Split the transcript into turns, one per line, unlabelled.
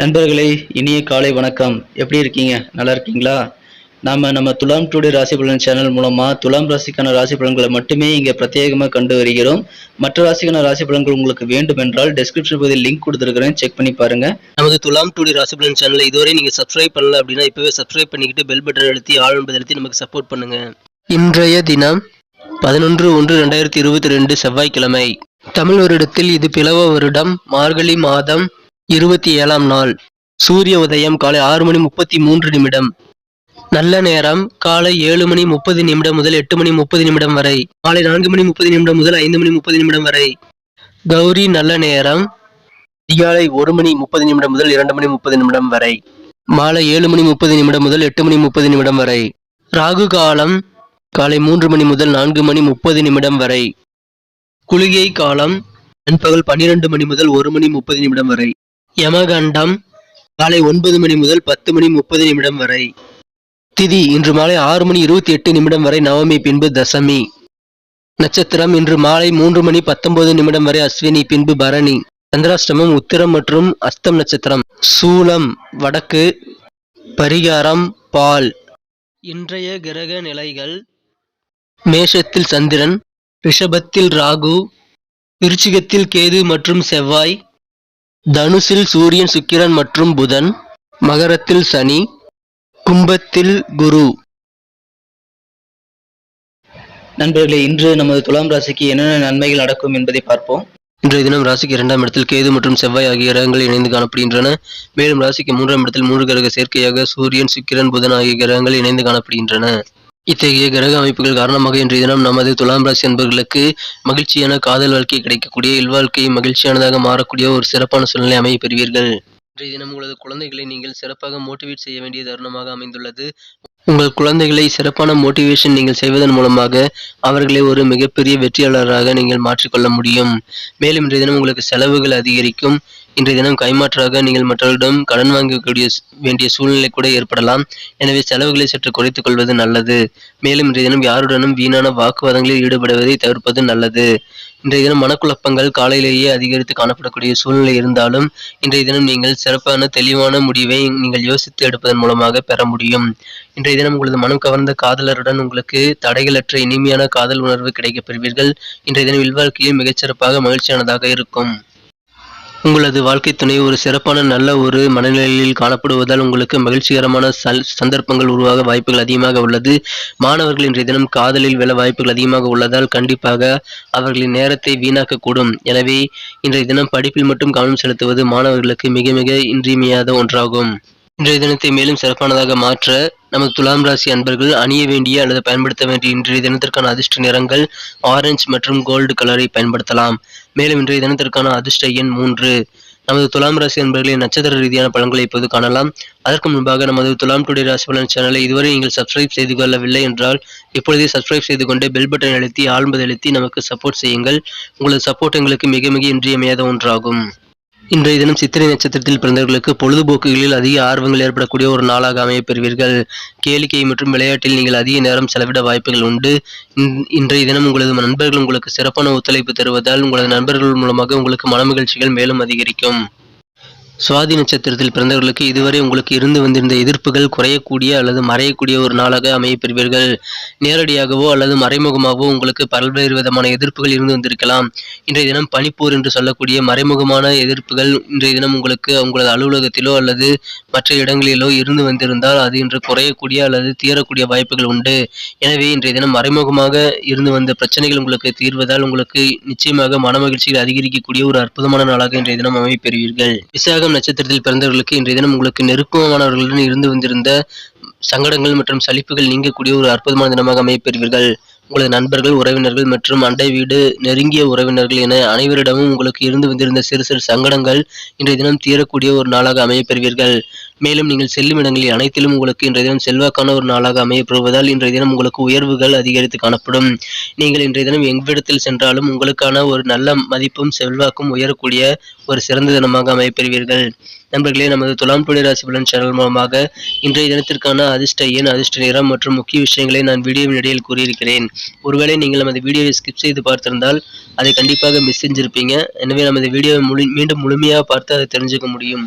நண்பர்களே இனிய காலை வணக்கம். எப்படி இருக்கீங்க? நல்லா இருக்கீங்களா? நாம நம்ம துலாம் டுடே ராசி பலன் சேனல் மூலமா துலாம் ராசிக்கான ராசி பலன்களை மட்டுமே இங்க பிரத்யேகமாக கண்டு வருகிறோம். மற்ற ராசிக்கான ராசி பலன்கள் உங்களுக்கு வேண்டும் என்றால் டெஸ்கிரிப்ஷன் பகுதியில் லிங்க் கொடுத்துருக்கிறேன். செக் பண்ணி பாருங்க.
நமது துலாம் டுடே ராசி பலன் சேனலை இதுவரை நீங்க சப்ஸ்கிரைப் பண்ணல அப்படின்னா இப்பவே சப்ஸ்கிரைப் பண்ணிக்கிட்டு பெல் பட்டன் அழுத்தி ஆள் என்பதை அழுத்தி நமக்கு சப்போர்ட் பண்ணுங்க. இன்றைய தினம் பதினொன்று ஒன்று ரெண்டாயிரத்தி இருபத்தி ரெண்டு செவ்வாய்க்கிழமை. தமிழ் வருடத்தில் இது பிளவ வருடம். மார்கழி மாதம் இருபத்தி ஏழாம் நாள் சூரிய உதயம் காலை ஆறு மணி முப்பத்தி மூன்று நிமிடம் நல்ல நேரம் காலை ஏழு மணி முப்பது நிமிடம் முதல் எட்டு மணி முப்பது நிமிடம் வரை மாலை நான்கு மணி முப்பது நிமிடம் முதல் ஐந்து மணி முப்பது நிமிடம் வரை கௌரி நல்ல நேரம் அதிகாலை ஒரு மணி முப்பது நிமிடம் முதல் இரண்டு மணி முப்பது நிமிடம் வரை மாலை ஏழு மணி முப்பது நிமிடம் முதல் எட்டு மணி முப்பது நிமிடம் வரை ராகு காலம் காலை மூன்று மணி முதல் நான்கு மணி முப்பது நிமிடம் வரை குளிகை காலம் நண்பகல் பன்னிரண்டு மணி முதல் ஒரு மணி முப்பது நிமிடம் வரை யமகண்டம். காலை ஒன்பது மணி முதல் பத்து மணி முப்பது நிமிடம் வரை. திதி இன்று மாலை ஆறு மணி இருபத்தி எட்டு நிமிடம் வரை நவமி பின்பு தசமி. நட்சத்திரம் இன்று மாலை மூன்று மணி பத்தொன்பது நிமிடம் வரை அஸ்வினி பின்பு பரணி. சந்திராஷ்டமம் உத்திரம் மற்றும் அஸ்தம் நட்சத்திரம். சூலம் வடக்கு. பரிகாரம் பால். இன்றைய கிரக நிலைகள். மேஷத்தில் சந்திரன் ரிஷபத்தில் ராகு விருச்சிகத்தில் கேது மற்றும் செவ்வாய். தனுசில் சூரியன் சுக்கிரன் மற்றும் புதன். மகரத்தில் சனி. கும்பத்தில் குரு.
நண்பர்களே இன்று நமது துலாம் ராசிக்கு என்னென்ன நன்மைகள் நடக்கும் என்பதை பார்ப்போம்.
இன்றைய தினம் ராசிக்கு இரண்டாம் இடத்தில் கேது மற்றும் செவ்வாய் ஆகிய கிரகங்கள் இணைந்து காணப்படுகின்றன. மேலும் ராசிக்கு மூன்றாம் இடத்தில் மூன்று கிரக சேர்க்கையாக சூரியன் சுக்கிரன் புதன் ஆகிய கிரகங்கள் இணைந்து காணப்படுகின்றன. இத்தகைய கிரக அமைப்புகள் காரணமாக இன்றைய தினம் நமது துலாம் ராசி என்பவர்களுக்கு மகிழ்ச்சியான காதல் வாழ்க்கை கிடைக்கக்கூடிய இல்வாழ்க்கை மகிழ்ச்சியானதாக மாறக்கூடிய ஒரு சிறப்பான சூழ்நிலை அமைய பெறுவீர்கள். இன்றைய தினம் உங்களது குழந்தைகளை நீங்கள் சிறப்பாக மோட்டிவேட் செய்ய வேண்டிய தருணமாக அமைந்துள்ளது. உங்கள் குழந்தைகளை சிறப்பான மோட்டிவேஷன் நீங்கள் செய்வதன் மூலமாக அவர்களை ஒரு மிகப்பெரிய வெற்றியாளராக நீங்கள் மாற்றிக்கொள்ள முடியும். மேலும் இன்றைய தினம் உங்களுக்கு செலவுகள் அதிகரிக்கும். இன்றைய தினம் கைமாற்றாக நீங்கள் மற்றவர்களிடம் கடன் வாங்கக்கூடிய வேண்டிய சூழ்நிலை கூட ஏற்படலாம். எனவே செலவுகளை சற்று குறைத்துக் கொள்வது நல்லது. மேலும் இன்றைய தினம் யாருடனும் வீணான வாக்குவாதங்களில் ஈடுபடுவதை தவிர்ப்பது நல்லது. இன்றைய தினம் மனக்குழப்பங்கள் காலையிலேயே அதிகரித்து காணப்படக்கூடிய சூழ்நிலை இருந்தாலும் இன்றைய தினம் நீங்கள் சிறப்பான தெளிவான முடிவை நீங்கள் யோசித்து எடுப்பதன் மூலமாக பெற முடியும். இன்றைய தினம் உங்களது மனம் கவர்ந்த காதலருடன் உங்களுக்கு தடைகளற்ற இனிமையான காதல் உணர்வு கிடைக்கப் பெறுவீர்கள். இன்றைய தினம் இல்வாழ்க்கையில் மிகச்சிறப்பாக மகிழ்ச்சியானதாக இருக்கும். உங்களது வாழ்க்கை துணை ஒரு சிறப்பான நல்ல ஒரு மனநிலையில் காணப்படுவதால் உங்களுக்கு மகிழ்ச்சிகரமான சல் சந்தர்ப்பங்கள் உருவாக வாய்ப்புகள் அதிகமாக உள்ளது. மாணவர்கள் இன்றைய தினம் காதலில் விழ வாய்ப்புகள் அதிகமாக உள்ளதால் கண்டிப்பாக அவர்களின் நேரத்தை வீணாக்கக்கூடும். எனவே இன்றைய தினம் படிப்பில் மட்டும் கவனம் செலுத்துவது மாணவர்களுக்கு மிக மிக இன்றியமையாத ஒன்றாகும். இன்றைய தினத்தை மேலும் சிறப்பானதாக மாற்ற நமது துலாம் ராசி அன்பர்கள் அணிய வேண்டிய அல்லது பயன்படுத்த வேண்டிய இன்றைய தினத்திற்கான அதிர்ஷ்ட நிறங்கள் ஆரஞ்சு மற்றும் கோல்டு கலரை பயன்படுத்தலாம். மேலும் இன்றைய தினத்திற்கான அதிர்ஷ்ட எண் மூன்று. நமது துலாம் ராசி அன்பர்களின் நட்சத்திர ரீதியான பலன்களை இப்போது காணலாம். அதற்கு முன்பாக நமது துலாம் டுடே ராசி பலன் சேனலை இதுவரை நீங்கள் சப்ஸ்கிரைப் செய்து கொள்ளவில்லை என்றால் இப்பொழுதே சப்ஸ்கிரைப் செய்து கொண்டு பெல் பட்டன் அழுத்தி ஆழ்ம்பது அழுத்தி நமக்கு சப்போர்ட் செய்யுங்கள். உங்களது சப்போர்ட் எங்களுக்கு மிக மிக இன்றியமையாத ஒன்றாகும். இன்றைய தினம் சித்திரை நட்சத்திரத்தில் பிறந்தவர்களுக்கு பொழுதுபோக்குகளில் அதிக ஆர்வங்கள் ஏற்படக்கூடிய ஒரு நாளாக அமையப் பெறுவீர்கள். கேளிக்கை மற்றும் விளையாட்டில் நீங்கள் அதிக நேரம் செலவிட வாய்ப்புகள் உண்டு. இன்றைய தினம் உங்களது நண்பர்கள் உங்களுக்கு சிறப்பான ஒத்துழைப்பு தருவதால் உங்களது நண்பர்கள் மூலமாக உங்களுக்கு மனமகிழ்ச்சிகள் மேலும் அதிகரிக்கும். சுவாதி நட்சத்திரத்தில் பிறந்தவர்களுக்கு இதுவரை உங்களுக்கு இருந்து வந்திருந்த எதிர்ப்புகள் குறையக்கூடிய அல்லது மறையக்கூடிய ஒரு நாளாக அமையப்பெறுவீர்கள் நேரடியாகவோ அல்லது மறைமுகமாகவோ உங்களுக்கு பல்வேறு விதமான எதிர்ப்புகள் இருந்து வந்திருக்கலாம். இன்றைய தினம் பனிப்போர் என்று சொல்லக்கூடிய மறைமுகமான எதிர்ப்புகள் இன்றைய தினம் உங்களுக்கு உங்களது அலுவலகத்திலோ அல்லது மற்ற இடங்களிலோ இருந்து வந்திருந்தால் அது இன்று குறையக்கூடிய அல்லது தீரக்கூடிய வாய்ப்புகள் உண்டு. எனவே இன்றைய தினம் மறைமுகமாக இருந்து வந்த பிரச்சனைகள் உங்களுக்கு தீர்வதால் உங்களுக்கு நிச்சயமாக மனமகிழ்ச்சிகள் அதிகரிக்கக்கூடிய ஒரு அற்புதமான நாளாக இன்றைய தினம் அமைப்பெறுவீர்கள் விசாக விசாகம் நட்சத்திரத்தில் பிறந்தவர்களுக்கு இன்றைய தினம் உங்களுக்கு நெருக்கமானவர்களுடன் இருந்து வந்திருந்த சங்கடங்கள் மற்றும் சலிப்புகள் நீங்கக்கூடிய ஒரு அற்புதமான தினமாக அமையப்பெறுவீர்கள். உங்களது நண்பர்கள் உறவினர்கள் மற்றும் அண்டை வீடு நெருங்கிய உறவினர்கள் என அனைவரிடமும் உங்களுக்கு இருந்து வந்திருந்த சிறு சிறு சங்கடங்கள் இன்றைய தினம் தீரக்கூடிய ஒரு நாளாக அமையப்பெறுவீர்கள். மேலும் நீங்கள் செல்லும் இடங்களில் அனைத்திலும் உங்களுக்கு இன்றைய தினம் செல்வாக்கான ஒரு நாளாக அமையப்படுவதால் இன்றைய தினம் உங்களுக்கு உயர்வுகள் அதிகரித்து காணப்படும். நீங்கள் இன்றைய தினம் எவ்விடத்தில் சென்றாலும் உங்களுக்கான ஒரு நல்ல மதிப்பும் செல்வாக்கும் உயரக்கூடிய ஒரு சிறந்த தினமாக அமையப்பெறுவீர்கள். நண்பர்களே நமது துலாம் புலி ராசி பலன் சேனல் மூலமாக இன்றைய தினத்திற்கான அதிர்ஷ்ட எண் அதிர்ஷ்ட நிறம் மற்றும் முக்கிய விஷயங்களை நான் வீடியோவின் இடையில் கூறியிருக்கிறேன். ஒருவேளை நீங்கள் நமது வீடியோவை ஸ்கிப் செய்து பார்த்திருந்தால் அதை கண்டிப்பாக மிஸ் செஞ்சிருப்பீங்க. எனவே நமது வீடியோவை முழு மீண்டும் முழுமையாக பார்த்து அதை தெரிஞ்சுக்க முடியும்.